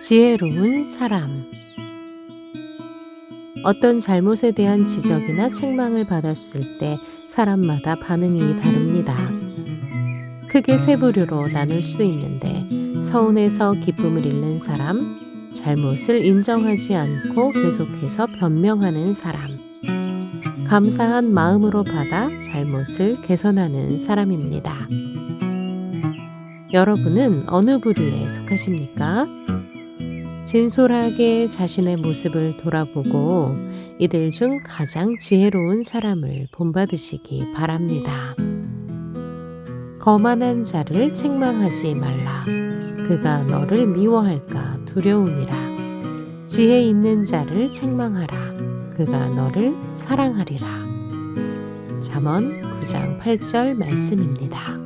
지혜로운 사람 어떤 잘못에 대한 지적이나 책망을 받았을 때 사람마다 반응이 다릅니다. 크게 세 부류로 나눌 수 있는데 서운해서 기쁨을 잃는 사람, 잘못을 인정하지 않고 계속해서 변명하는 사람, 감사한 마음으로 받아 잘못을 개선하는 사람입니다. 여러분은 어느 부류에 속하십니까? 진솔하게 자신의 모습을 돌아보고 이들 중 가장 지혜로운 사람을 본받으시기 바랍니다. 거만한 자를 책망하지 말라. 그가 너를 미워할까 두려우니라. 지혜 있는 자를 책망하라. 그가 너를 사랑하리라. 잠언 9장 8절 말씀입니다.